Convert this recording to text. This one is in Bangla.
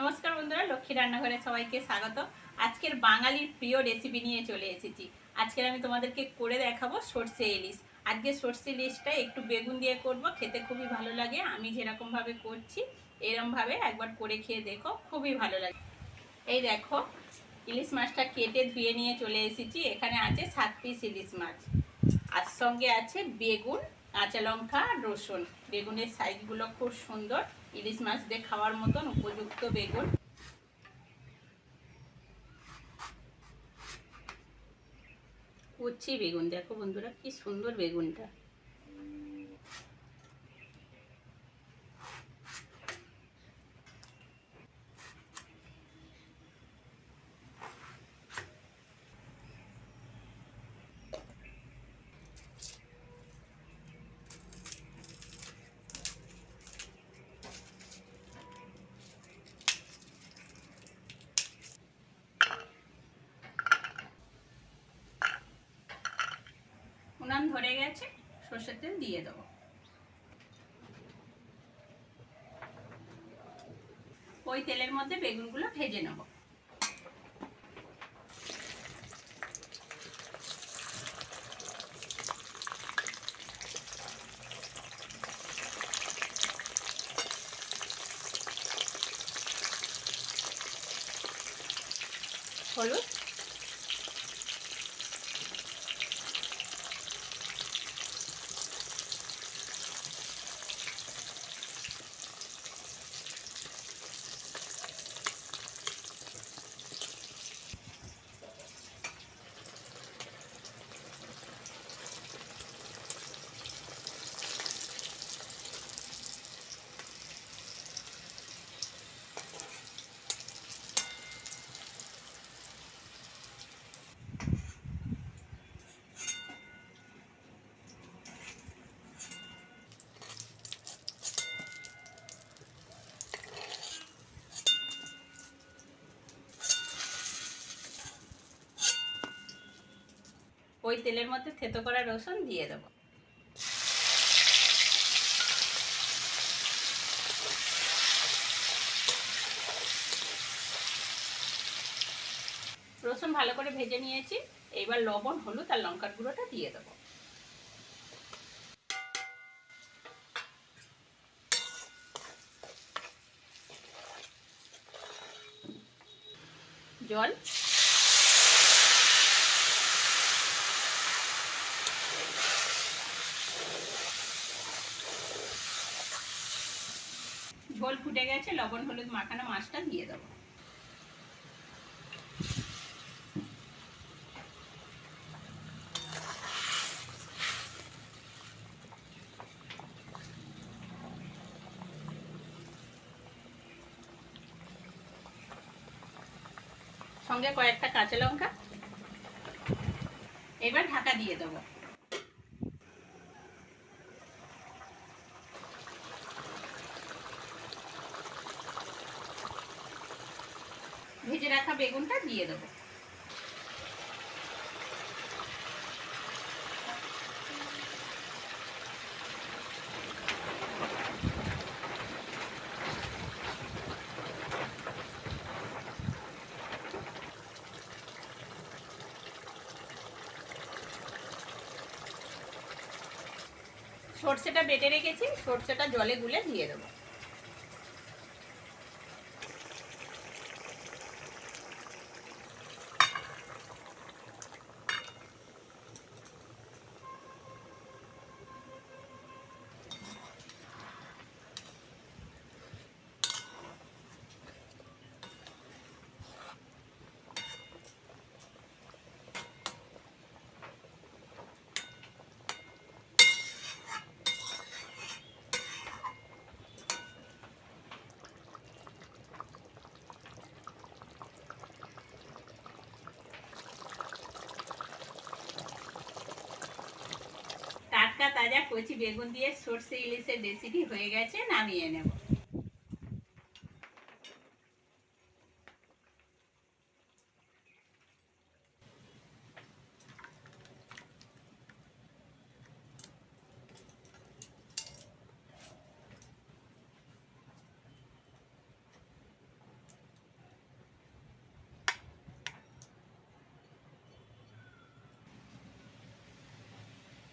নমস্কার বন্ধুরা, লক্ষ্মী রান্নাঘরে সবাইকে স্বাগত। আজকের বাঙালির প্রিয় রেসিপি নিয়ে চলে এসেছি। আজকের আমি তোমাদেরকে করে দেখাবো সর্ষে ইলিশ। আজকে সর্ষে ইলিশটা একটু বেগুন দিয়ে করব, খেতে খুবই ভালো লাগে। আমি যেরকমভাবে করছি, এরমভাবে একবার করে খেয়ে দেখো, খুবই ভালো লাগে। এই দেখো, ইলিশ মাছটা কেটে ধুয়ে নিয়ে চলে এসেছি। এখানে আছে সাত পিস ইলিশ মাছ। আর সঙ্গে আছে বেগুন, কাঁচা লঙ্কা রসুন। বেগুনের সাইজগুলো খুব সুন্দর। ইলিশ মাছ দিয়ে খাওয়ার মতন উপযুক্ত বেগুন। কুচি বেগুন, দেখো বন্ধুরা, কি সুন্দর বেগুনটা। ধরে গেছে সর্ষের তেল দিয়ে দেবো। ওই তেলের মধ্যে বেগুনগুলো ভেজে নেব। হলুদ ওই তেলের মধ্যে থেতো করা রসুন দিয়ে দেবো। রসুন ভালো করে ভেজে নিয়েছি। এইবার লবণ, হলুদ আর লঙ্কার গুঁড়োটা দিয়ে দেবো। জল ঝোল ফুটে গেছে, লবণ, হলুদ, মাখানো মাছটা দিয়ে দেবো। সঙ্গে কয়েকটা কাঁচা লঙ্কা। এবার ঢাকা দিয়ে দেবো। ভেজে রাখা বেগুনটা দিয়ে দেবো। সর্ষেটা বেটে রেখেছি সর্ষেটা জলে গুলে দিয়ে দেবো। তাজা কচি বেগুন দিয়ে সর্ষে ইলিশের রেসিপি হয়ে গেছে নামিয়ে নেব।